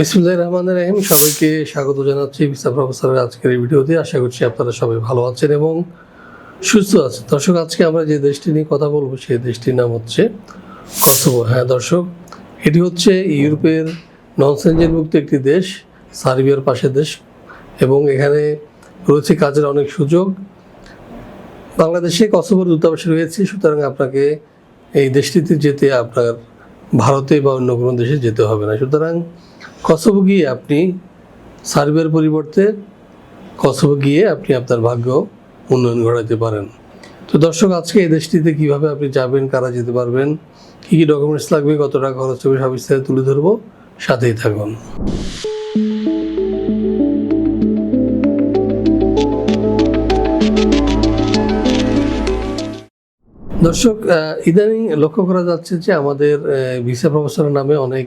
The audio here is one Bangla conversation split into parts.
বিসমুল্লাহ রহমান রহিম, সবাইকে স্বাগত জানাচ্ছি ভিসা প্রফেসরের আজকের এই ভিডিওতে। আশা করছি আপনারা সবাই ভালো আছেন এবং সুস্থ আছেন। দর্শক, আজকে আমরা যে দেশটি নিয়ে কথা বলব, সেই দেশটির নাম হচ্ছে কসোভো। হ্যাঁ দর্শক, এটি হচ্ছে ইউরোপের নন মুক্ত একটি দেশ, সার্বিয়ার পাশে দেশ এবং এখানে রয়েছে কাজের অনেক সুযোগ। বাংলাদেশে কসোভোর দূতাবাস রয়েছে, সুতরাং আপনাকে এই দেশটিতে যেতে আপনার ভারতে বা অন্য কোনো দেশে যেতে হবে না। সুতরাং কসোভো গিয়ে আপনি সার্বিয়ার পরিবর্তে কসোভো গিয়ে আপনি আপনার ভাগ্য উন্নয়ন ঘটাতে পারেন। তো দর্শক, আজকে এই দেশটিতে কীভাবে আপনি যাবেন, কারা যেতে পারবেন, কী কী ডকুমেন্টস লাগবে, কত টাকা খরচ হবে, সব বিস্তারিত তুলে ধরবো। সাথেই থাকুন। দর্শক ইদানিং লক্ষ্য করা যাচ্ছে যে আমাদের ভিসা প্রফেসরের নামে অনেক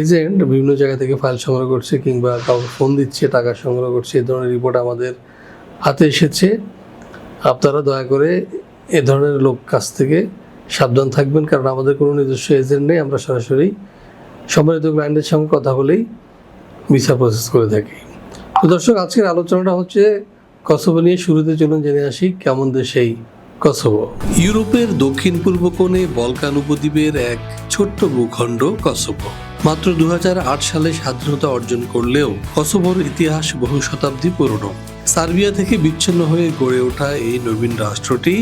এজেন্ট বিভিন্ন জায়গা থেকে ফাইল সংগ্রহ করছে কিংবা কাউকে ফোন দিচ্ছে, টাকা সংগ্রহ করছে, এ ধরনের রিপোর্ট আমাদের হাতে এসেছে। আপনারা দয়া করে এ ধরনের লোক কাছ থেকে সাবধান থাকবেন, কারণ আমাদের কোনো নিজস্ব এজেন্ট নেই। আমরা সরাসরি সম্মানিত ক্লায়েন্টের সঙ্গে কথা বলেই ভিসা প্রসেস করে থাকি। তো দর্শক, আজকের আলোচনাটা হচ্ছে কসোভো নিয়ে। শুরুতে চলুন জেনে আসি কেমন দেশ এই কসোভো ইউরোপের দক্ষিণ পূর্ব কোণে বলকান উপদ্বীপের এক ছোট্ট ভূখণ্ড কসোভো মাত্র দু হাজার আট সালে স্বাধীনতা অর্জন করলেও কসোভোর ইতিহাস বহু শতাব্দী পুরনো। সার্বিয়া থেকে বিচ্ছিন্ন হয়ে গড়ে ওঠা এই নবীন রাষ্ট্রটি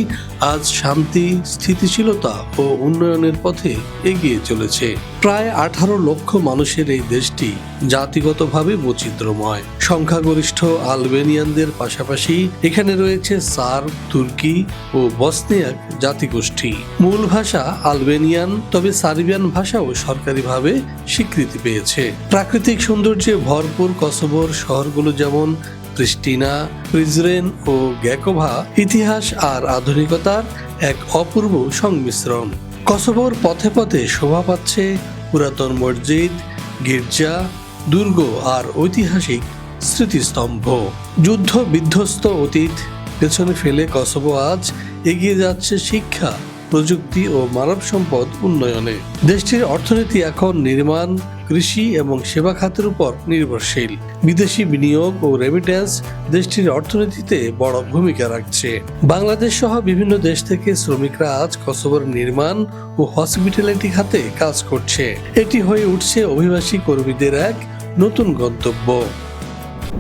আজ শান্তি, স্থিতিশীলতা ও উন্নয়নের পথে এগিয়ে চলেছে। প্রায় আঠারো লক্ষ মানুষের এই দেশটি জাতিগতভাবে বৈচিত্র্যময়। সংখ্যাগরিষ্ঠ আলবেনিয়ানদের পাশাপাশি এখানে রয়েছে সার্ব, তুর্কি ও বসনিয়াক জাতিগোষ্ঠী। মূল ভাষা আলবেনিয়ান, তবে সার্বিয়ান ভাষাও সরকারিভাবে স্বীকৃতি পেয়েছে। প্রাকৃতিক সৌন্দর্যে ভরপুর কসোভোর শহরগুলো যেমন প্রিস্টিনা প্রিজরেন ও গ্যাকোভা ইতিহাস আর আধুনিকতার এক অপূর্ব সংমিশ্রণ। কসোভোর পথে পথে শোভা পাচ্ছে পুরাতন মসজিদ, গির্জা, দুর্গ আর ঐতিহাসিক স্মৃতিস্তম্ভ। যুদ্ধ বিধ্বস্ত অতীত, পেছনে ফেলে কসোভো আজ এগিয়ে যাচ্ছে শিক্ষা, প্রযুক্তি ও মানব সম্পদ উন্নয়নে। দেশটির অর্থনীতি এখন নির্মাণ কৃষি এবং সেবা খাতের উপর নির্ভরশীল। বিদেশি বিনিয়োগ ও রেমিটেন্স দেশটির অর্থনীতিতে বড় ভূমিকা রাখছে। বাংলাদেশ সহ বিভিন্ন দেশ থেকে শ্রমিকরা আজ কসোভোর নির্মাণ ও হসপিটালিটি খাতে কাজ করছে। এটি হয়ে উঠছে অভিবাসী কর্মীদের এক নতুন গন্তব্য।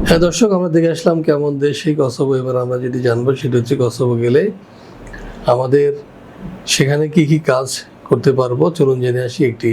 হ্যাঁ দর্শক, আমরা দেখে আসলাম কেমন দেশ সেই এবার আমরা যেটি জানব সেটা হচ্ছে কসোভো গেলে আমাদের সেখানে কি কি কাজ করতে পারব? চলুন জেনে আসি একটি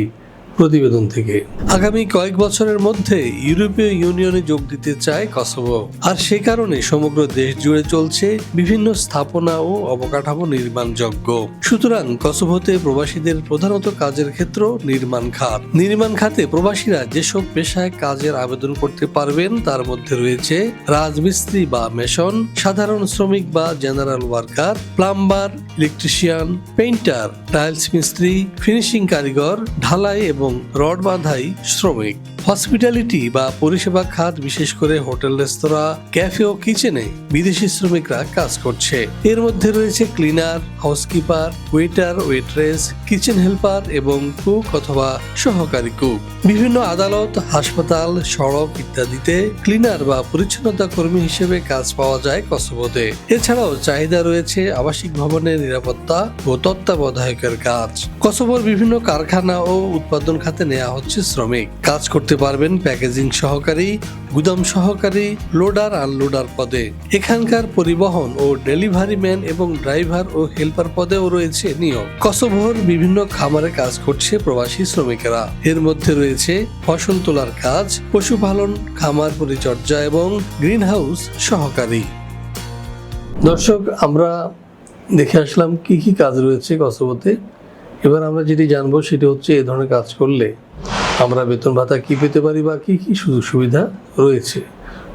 প্রতিবেদন থেকে। আগামী কয়েক বছরের মধ্যে ইউরোপীয় ইউনিয়নে যোগ দিতে চায় কসোভো। আর সে কারণে সমগ্র দেশ জুড়ে চলছে বিভিন্ন স্থাপনা ও অবকাঠামো নির্মাণযোগ্য সুতরাং কসোভোতে প্রবাসীদের প্রধানত কাজের ক্ষেত্র নির্মাণ খাত। নির্মাণ খাতে প্রবাসীরা যেসব পেশায় কাজের আবেদন করতে পারবেন, তার মধ্যে রয়েছে রাজমিস্ত্রি বা মেশন, সাধারণ শ্রমিক বা general worker, plumber, electrician, painter, tiles মিস্ত্রি, ফিনিশিং কারিগর, ঢালাই এবং রড বাঁধাই শ্রমিক। হসপিটালিটি বা পরিষেবা খাত, বিশেষ করে হোটেল, রেস্তোরাঁ, ক্যাফে ও কিচেনে বিদেশি শ্রমিকরা কাজ করছে। এর মধ্যে রয়েছে cleaner, housekeeper, waiter, waitress, kitchen helper এবং কুক অথবা সহকারী কুক। বিভিন্ন আদালত, হাসপাতাল, সড়ক ইত্যাদিতে ক্লিনার বা পরিচ্ছন্নতা কর্মী হিসেবে কাজ পাওয়া যায় কসোভোতে এছাড়াও চাহিদা রয়েছে আবাসিক ভবনের নিরাপত্তা ও তত্ত্বাবধায়কের কাজ। কসোভোর বিভিন্ন কারখানা ও উৎপাদন খাতে নেওয়া হচ্ছে শ্রমিক। কাজ করতে পারবেন প্যাকেজিং সহকারী, গুদাম সহকারী, লোডার আনলোডার পদে। এখানকার পরিবহন ও ডেলিভারি ম্যান এবং ড্রাইভার ও হেল্পার পদেও রয়েছে নিয়োগ কসোভোর বিভিন্ন খামারে কাজ করছে প্রবাসী শ্রমিকেরা। এর মধ্যে রয়েছে ফসল তোলার কাজ, পশুপালন, খামার পরিচর্যা এবং গ্রিন হাউস সহকারী। দর্শক, আমরা দেখে আসলাম কি কি কাজ রয়েছে কসোভোতে। এবার আমরা যেটি জানব সেটি হচ্ছে এ ধরনের কাজ করলে। আমরা বেতন ভাতা কি পেতে পারি বা কি কি সুযোগ সুবিধা রয়েছে?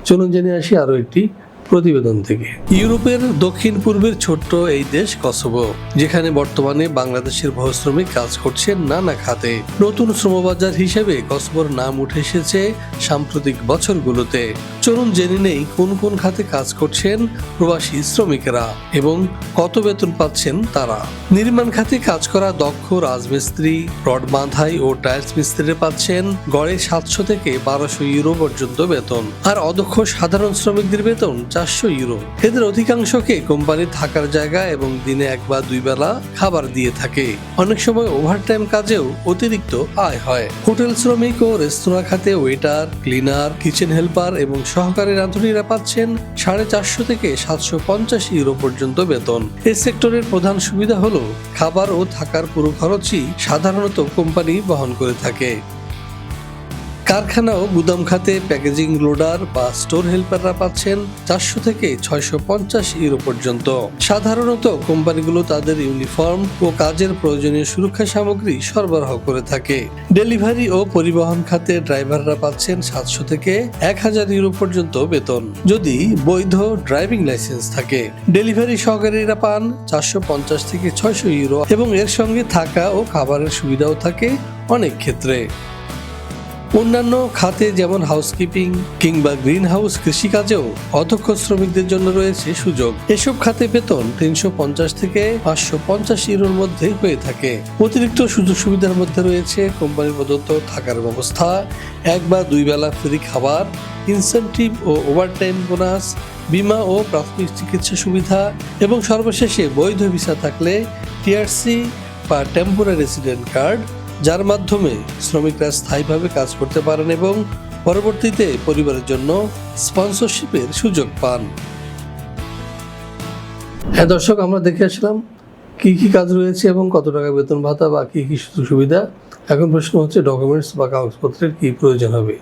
চলুন জেনে আসি আরও একটি প্রতিবেদন থেকে। ইউরোপের দক্ষিণ পূর্বের ছোট্ট এই দেশ কসোভো, যেখানে বর্তমানে বাংলাদেশের ভূশ্রমিক কাজ করছেন নানা খাতে। নতুন শ্রমবাজার হিসেবে কসোভোর নাম উঠে এসেছে সাম্প্রতিক বছরগুলোতে। চলুন জেনে নেই কোন কোন খাতে কাজ করছেন প্রবাসী শ্রমিকেরা এবং কত বেতন পাচ্ছেন তারা। নির্মাণ খাতে কাজ করা দক্ষ রাজমিস্ত্রি, রড বাঁধাই ও টাইলস মিস্ত্রিরা পাচ্ছেন গড়ে সাতশো থেকে বারোশো ইউরো পর্যন্ত বেতন। আর অদক্ষ সাধারণ শ্রমিকদের বেতন চারশো ইউরো। এদের অধিকাংশকে কোম্পানি থাকার জায়গা এবং দিনে এক বা দুই বেলা খাবার দিয়ে থাকে। অনেক সময় ওভারটাইম কাজেও অতিরিক্ত আয় হয়। হোটেল শ্রমিক ও রেস্তোরাঁ খাতে ওয়েটার ক্লিনার কিচেন হেল্পার এবং সহকারী রাঁধুনিরা পাচ্ছেন সাড়ে চারশো থেকে সাতশো পঞ্চাশ ইউরো পর্যন্ত বেতন। এই সেক্টরের প্রধান সুবিধা হলো, খাবার ও থাকার পুরো খরচই সাধারণত কোম্পানি বহন করে থাকে। কারখানা ও গুদাম খাতে, প্যাকেজিং লোডার বা স্টোর হেল্পাররা পাচ্ছেন চারশো থেকে ছয়শো পঞ্চাশ ইউরো পর্যন্ত। সাধারণত কোম্পানিগুলো তাদের ইউনিফর্ম ও কাজের প্রয়োজনীয় সুরক্ষা সামগ্রী সরবরাহ করে থাকে। ডেলিভারি ও পরিবহন খাতে ড্রাইভাররা পাচ্ছেন সাতশো থেকে এক হাজার ইউরো পর্যন্ত বেতন। যদি বৈধ ড্রাইভিং লাইসেন্স থাকে, ডেলিভারি সহকারীরা পান চারশো পঞ্চাশ থেকে ছয়শো ইউরো এবং এর সঙ্গে থাকা ও খাবারের সুবিধাও থাকে অনেক ক্ষেত্রে। অন্যান্য খাতে যেমন হাউসকিপিং কিংবা গ্রিন হাউস কৃষিকাজেও অধ্যক্ষ শ্রমিকদের জন্য রয়েছে সুযোগ। এসব খাতে বেতন তিনশো পঞ্চাশ থেকে পাঁচশো পঞ্চাশ ইউরোর মধ্যে হয়ে থাকে। অতিরিক্ত সুযোগ সুবিধার মধ্যে রয়েছে কোম্পানি প্রদত্ত থাকার ব্যবস্থা, এক বা দুই বেলা ফ্রি খাবার ইনসেন্টিভ ও ওভারটাইম বোনাস বিমা ও প্রাথমিক চিকিৎসা সুবিধা এবং সর্বশেষে বৈধ ভিসা থাকলে টিআরসি বা টেম্পোরারি রেসিডেন্ট কার্ড যার মাধ্যমে শ্রমিকরা স্থায়ীভাবে কাজ করতে পারেন এবং পরবর্তীতে পরিবারের জন্য স্পন্সরশিপের সুযোগ পান। হ্যাঁ দর্শক, আমরা দেখে আসলাম কি কি কাজ রয়েছে এবং কত টাকা বেতন ভাতা বা কি কি সুযোগ সুবিধা। এখন প্রশ্ন হচ্ছে ডকুমেন্টস বা কাগজপত্রের কি প্রয়োজন হবে?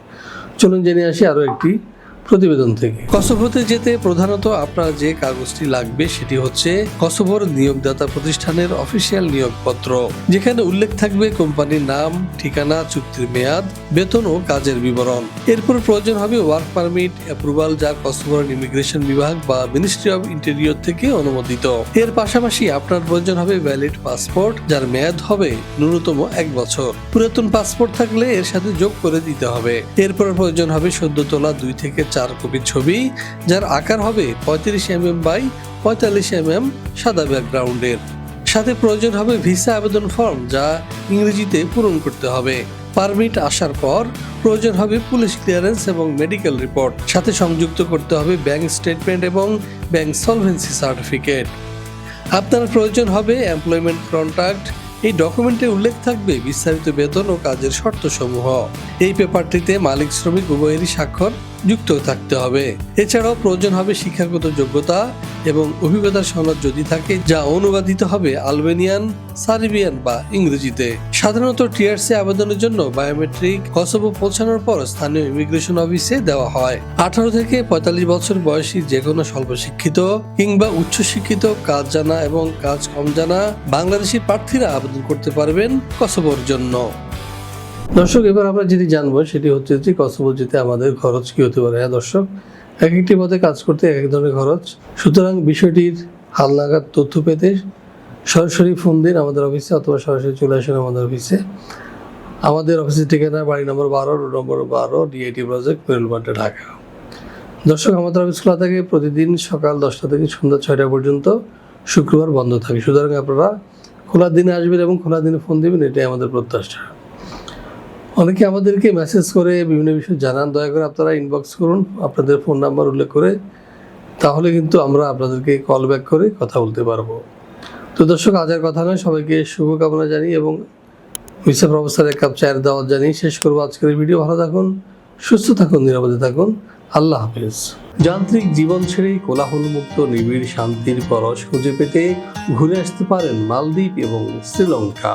চলুন জেনে আসি আরও একটি। প্রতিবেদন থেকে। কসোভোতে যেতে প্রধানত আপনার যে কাগজটি লাগবে সেটি হচ্ছে কসোভোর নিয়োগদাতা প্রতিষ্ঠানের অফিসিয়াল নিয়োগপত্র, যেখানে উল্লেখ থাকবে কোম্পানির নাম, ঠিকানা, চুক্তির মেয়াদ, বেতন ও কাজের বিবরণ। এরপর প্রয়োজন হবে ওয়ার্ক পারমিট অ্যাপ্রুভাল যা কসোভোর ইমিগ্রেশন বিভাগ বা মিনিস্ট্রি অফ ইন্টেরিয়র থেকে অনুমোদিত। এর পাশাপাশি আপনার প্রয়োজন হবে ভ্যালিড পাসপোর্ট যার মেয়াদ হবে ন্যূনতম এক বছর। পুরাতন পাসপোর্ট থাকলে এর সাথে যোগ করে দিতে হবে। এরপর প্রয়োজন হবে সদ্য তোলা দুই থেকে চার কপি ছবি, যার আকার হবে পঁয়ত্রিশ এম এম বাই পঁয়তাল্লিশ এম এম সাদা ব্যাকগ্রাউন্ডের। সাথে প্রয়োজন হবে ভিসা আবেদন ফর্ম, যা ইংরেজিতে পূরণ করতে হবে। পারমিট আসার পর প্রয়োজন হবে পুলিশ ক্লিয়ারেন্স এবং মেডিকেল রিপোর্ট। সাথে সংযুক্ত করতে হবে ব্যাংক স্টেটমেন্ট এবং ব্যাংক সলভেন্সি সার্টিফিকেট। আপনার প্রয়োজন হবে এমপ্লয়মেন্ট কন্ট্রাক্ট। এই ডকুমেন্টে উল্লেখ থাকবে বিস্তারিত বেতন ও কাজের শর্তসমূহ। এই পেপারটিতে মালিক শ্রমিক উভয়েরই স্বাক্ষর যুক্ত থাকতে হবে। এছাড়াও প্রয়োজন হবে শিক্ষাগত যোগ্যতা এবং অভিজ্ঞতার সনদ যদি থাকে, যা অনুবাদিত হবে আলবেনিয়ান, সার্বিয়ান বা ইংরেজিতে। সাধারণত টিআরসি আবেদনের জন্য বায়োমেট্রিক কসোভো পৌঁছানোর পর স্থানীয় ইমিগ্রেশন অফিসে দেওয়া হয়। আঠারো থেকে পঁয়তাল্লিশ বছর বয়সী যে কোনো স্বল্প শিক্ষিত কিংবা উচ্চশিক্ষিত কাজ জানা এবং কাজ কম জানা বাংলাদেশি প্রার্থীরা আবেদন করতে পারবেন কসোভোর জন্য। দর্শক, এবার আমরা যেটি জানব সেটি হচ্ছে যে যেতে আমাদের খরচ কি হতে পারে। হ্যাঁ দর্শক এক একটি পথে কাজ করতে এক এক ধরনের খরচ। সুতরাং বিষয়টির হালনাগাদ তথ্য পেতে সরাসরি ফোন দিন আমাদের অফিসে অথবা সরাসরি চলে আসেন আমাদের অফিসে আমাদের অফিসের ঠিকানা বাড়ি নম্বর বারো রোড নম্বর বারো ডিআইটি প্রজেক্ট পেরুলবাড্ডা ঢাকা। দর্শক, আমাদের অফিস খোলা থাকে প্রতিদিন সকাল দশটা থেকে সন্ধ্যা ছয়টা পর্যন্ত। শুক্রবার বন্ধ থাকে। সুতরাং আপনারা খোলার দিনে আসবেন এবং খোলার দিনে ফোন দেবেন, এটাই আমাদের প্রত্যাশা। অনেকে আমাদেরকে মেসেজ করে, বিভিন্ন বিষয় জানান, দয়া করে আপনারা ইনবক্স করুন, আপনাদের ফোন নাম্বার উল্লেখ করে, তাহলে কিন্তু আমরা আপনাদেরকে কল ব্যাক করে কথা বলতে পারব। তো দর্শক, আজ আর কথা নয়, সবাইকে শুভকামনা জানি এবং মিসেফ অবস্থার এক কাপ চায়ের দাওয়াত জানিয়ে শেষ করব আজকের ভিডিও। ভালো থাকুন, সুস্থ থাকুন, নিরাপদে থাকুন। আল্লাহ হাফেজ। যান্ত্রিক জীবন ছেড়ে কোলাহলমুক্ত, নিবিড় শান্তির পরশ খুঁজে পেতে ঘুরে আসতে পারেন মালদ্বীপ এবং শ্রীলঙ্কা।